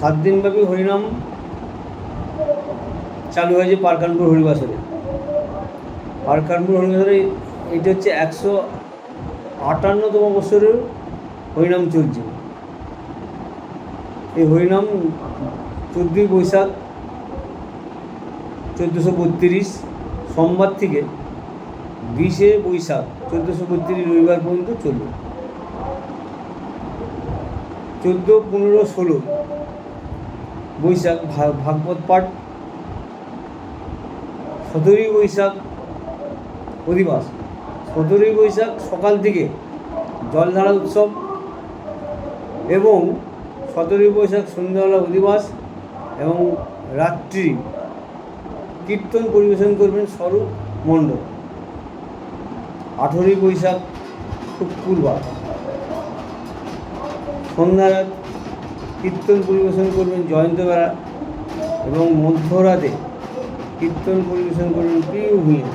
সাত দিনব্যাপী হরিনাম চালু হয়েছে পারকানপুর হরিবাসরে। পারকানপুর হরিবাসরে এটা হচ্ছে একশো আটান্নতম বছরের হরিনাম চলছে। এই হরিনাম চোদ্দোই বৈশাখ চোদ্দোশো বত্রিশ, সোমবার থেকে বিশে বৈশাখ চোদ্দোশো বত্রিশ রবিবার পর্যন্ত চলবে। চোদ্দ, পনেরো, ষোলো বৈশাখ ভাগবত পাঠ সতেরোই বৈশাখ, অধিবাস। সতেরোই বৈশাখ সকাল থেকে জলধারা উৎসব এবং সতেরোই বৈশাখ সন্ধ্যাবেলা অধিবাস এবং রাত্রি কীর্তন পরিবেশন করবেন স্বরূপ মণ্ডল আঠেরোই বৈশাখ, শুক্রবার। সন্ধ্যারাত কীর্তন পরিবেশন করবেন জয়ন্ত বেড়া এবং মধ্যরাতে কীর্তন পরিবেশন করবেন প্রিয় ভূঁইয়া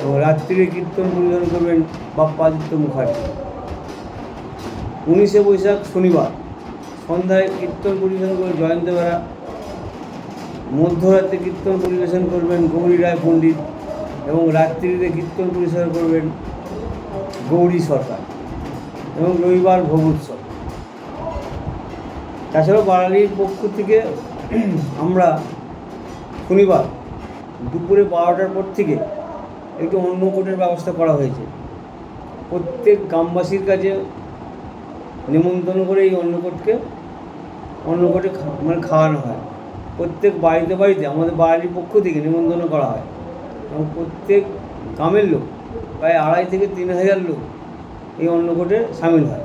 এবং রাত্রিরে কীর্তন পরিবেশন করবেন বাপ্পাদিত্য মুখার্জি। উনিশে বৈশাখ শনিবার সন্ধ্যায় কীর্তন পরিবেশন করবেন জয়ন্ত বেড়া। মধ্যরাতে কীর্তন পরিবেশন করবেন গৌরী রায় পণ্ডিত এবং রাত্রিতে কীর্তন পরিবেশন করবেন গৌরী সরকার এবং রবিবার ভোগ তাছাড়াও বাঙালির পক্ষ থেকে আমরা শনিবার দুপুরে বারোটার পর থেকে একটু অন্নকূটের ব্যবস্থা করা হয়েছে। প্রত্যেক গ্রামবাসীর কাছে নিমন্ত্রণ করে এই অন্নকূটকে অন্নকূটে মানে খাওয়ানো হয়। প্রত্যেক বাড়িতে বাড়িতে আমাদের বাড়ির পক্ষ থেকে নিমন্ত্রণ করা হয়। এবং প্রত্যেক গ্রামের লোক, প্রায় আড়াই থেকে তিন হাজার লোক এই অন্নকূটে সামিল হয়।